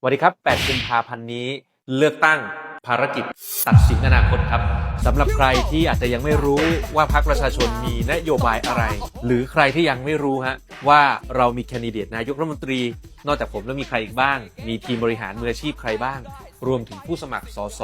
สวัสดีครับ 8 กุมภาพันธ์นี้เลือกตั้งภารกิจตัดสินอนาคตครับสำหรับใครที่อาจจะยังไม่รู้ว่าพรรคประชาชนมีนโยบายอะไร หรือใครที่ยังไม่รู้ฮะว่าเรามีแคนดิเดตนายกรัฐมนตรี นอกจากผมแล้วมีใครอีกบ้าง มีทีมบริหารมืออาชีพใครบ้าง รวมถึงผู้สมัครสส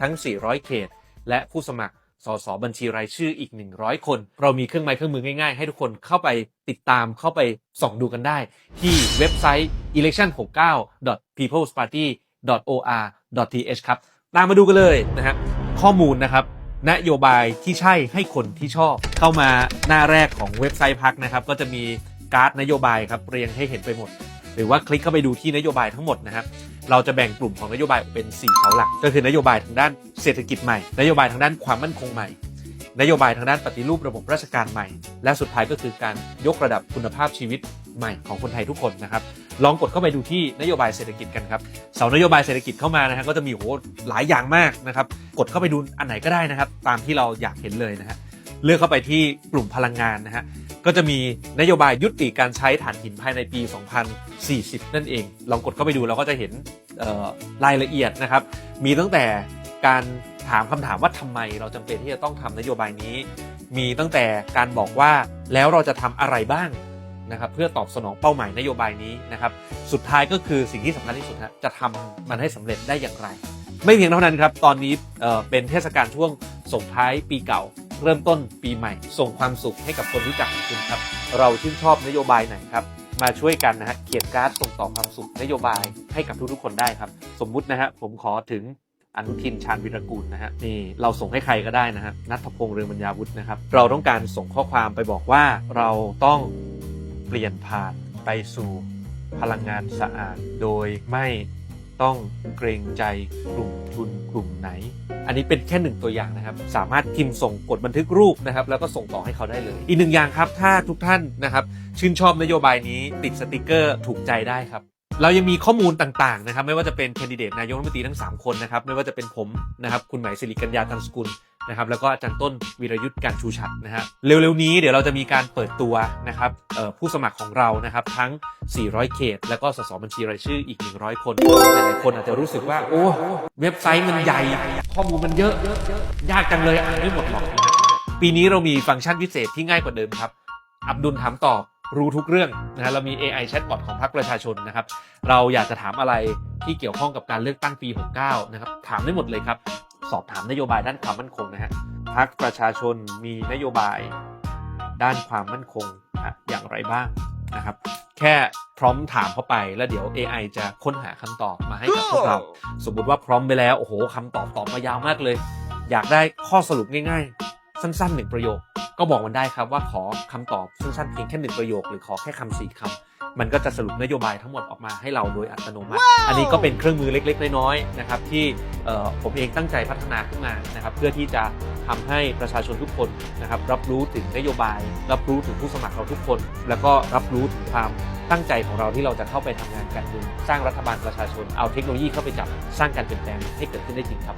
ทั้ง 400 เขต และผู้สมัคร สสบัญชีรายชื่ออีก 100 คน เรามีเครื่องไม้เครื่องมือง่ายๆ ให้ทุกคนเข้าไปติดตามเข้าไปส่องดูกันได้ ที่เว็บไซต์ election69.peoplesparty.or.th ครับ ตามมาดูกันเลยนะฮะข้อมูลนะครับ นโยบายที่ใช่ให้คนที่ชอบ เข้ามาหน้าแรกของเว็บไซต์พักนะครับ ก็จะมีการ์ดนโยบายครับเรียงให้เห็นไปหมด หรือว่าคลิกเข้าไปดูที่นโยบายทั้งหมดนะครับ เราจะแบ่งกลุ่มของนโยบายเป็น 4เสาหลัก ก็คือนโยบายทางด้านเศรษฐกิจใหม่ นโยบายทางด้านความมั่นคงใหม่ นโยบายทางด้านปฏิรูประบบราชการใหม่ และสุดท้ายก็คือการยกระดับคุณภาพชีวิตใหม่ของคนไทยทุกคนนะครับ ลองกดเข้าไปดูที่นโยบายเศรษฐกิจกันครับ เสานโยบายเศรษฐกิจเข้ามานะฮะก็จะมีโหหลายอย่างมากนะครับ กดเข้าไปดูอันไหนก็ได้นะครับ ตามที่เราอยากเห็นเลยนะฮะ เลือกเข้าไปที่กลุ่มพลังงานนะฮะ ก็จะมีนโยบายยุติการใช้ถ่านหินภายในปี 2040 นั่นเอง ลองกดเข้าไปดูเราก็จะเห็นรายละเอียดนะครับ มีตั้งแต่การถามคำถามว่าทำไมเราจำเป็นที่จะต้องทำนโยบายนี้ มีตั้งแต่การบอกว่าแล้วเราจะทำอะไรบ้างนะครับเพื่อตอบสนองเป้าหมายนโยบายนี้นะครับ สุดท้ายก็คือสิ่งที่สำคัญที่สุดฮะจะทำมันให้สำเร็จได้อย่างไร ไม่เพียงเท่านั้นครับ ตอนนี้เเป็นเทศกาลช่วงส่งท้ายปีเก่า เริ่มต้นปีใหม่ ส่งความสุขให้กับคนรู้จักของคุณครับ เราชื่นชอบนโยบายไหนครับ มาช่วยกันนะฮะเขียนการ์ดส่งต่อความสุขนโยบายให้กับทุกๆคนได้ครับ สมมุตินะฮะผมขอถึงอนุทินชาญวิรกูลนะฮะนี่เราส่งให้ใครก็ได้นะฮะนัทพงษ์เรืองบรรยาวุฒินะครับ เราต้องการส่งข้อความไปบอกว่าเราต้องเปลี่ยนผ่านไปสู่พลังงานสะอาดโดยไม่ ต้องเกรงใจกลุ่มทุนกลุ่มไหน อันนี้เป็นแค่หนึ่งตัวอย่างนะครับ สามารถพิมพ์ส่งกดบันทึกรูปนะครับ แล้วก็ส่งต่อให้เขาได้เลย อีกหนึ่งอย่างครับ ถ้าทุกท่านนะครับชื่นชอบนโยบายนี้ติดสติกเกอร์ถูกใจได้ครับเรายังมีข้อมูลต่างๆนะครับ ไม่ว่าจะเป็นแคนดิเดตนายกรัฐมนตรีทั้ง 3 คนนะครับ ไม่ว่าจะเป็นผมนะครับ คุณหมายสิริกัญญาตันสกุล นะครับแล้วก็อาจารย์ต้นวีรยุทธ์การชูชัดนะฮะเร็วๆนี้เดี๋ยวเราจะมีการเปิดตัวนะครับผู้สมัครของเรานะครับทั้ง 400 เขต แล้วก็สสบัญชีรายชื่ออีก 100 คนหลายๆคนอาจจะรู้สึกว่าโอ้เว็บไซต์มันใหญ่ ข้อมูลมันเยอะ ยากจังเลยอ่านไม่หมดหรอกปีนี้เรามีฟังก์ชันพิเศษที่ง่ายกว่าเดิมครับ อับดุลถามตอบรู้ทุกเรื่องนะฮะเรามี AI Chatbot ของพรรคประชาชนนะครับ เราอยากจะถามอะไรที่เกี่ยวข้องกับการเลือกตั้งปี 69 นะครับ ถามได้หมดเลยครับ สอบถามนโยบายด้านความมั่นคงนะฮะพรรคประชาชนมีนโยบายด้านความมั่นคงอะอย่างไรบ้างนะครับแค่พร้อมถามเข้าไปแล้วเดี๋ยว AI จะค้นหาคำตอบมาให้กับพวกเราสมมติว่าพร้อมไปแล้วโอ้โหคำตอบตอบมายาวมากเลย อยากได้ข้อสรุปง่าย ๆ สั้นๆหนึ่งประโยค ก็บอกมันได้ครับว่าขอคำตอบสั้นๆเพียงแค่หนึ่งประโยค หรือขอแค่คำสี่คำ มันก็จะสรุปนโยบายทั้งหมดออกมาให้เราโดยอัตโนมัติ อันนี้ก็เป็นเครื่องมือเล็ก ๆ น้อยๆนะครับที่เอ่อผมเองตั้งใจพัฒนาขึ้นมานะครับเพื่อที่จะทำให้ประชาชนทุกคนนะครับรับรู้ถึงนโยบาย รับรู้ถึงผู้สมัครเราทุกคน แล้วก็รับรู้ถึงความตั้งใจของเราที่เราจะเข้าไปทำงานการเมืองสร้างรัฐบาลประชาชนเอาเทคโนโลยีเข้าไปจับสร้างการเปลี่ยนแปลงให้เกิดขึ้นได้จริงครับ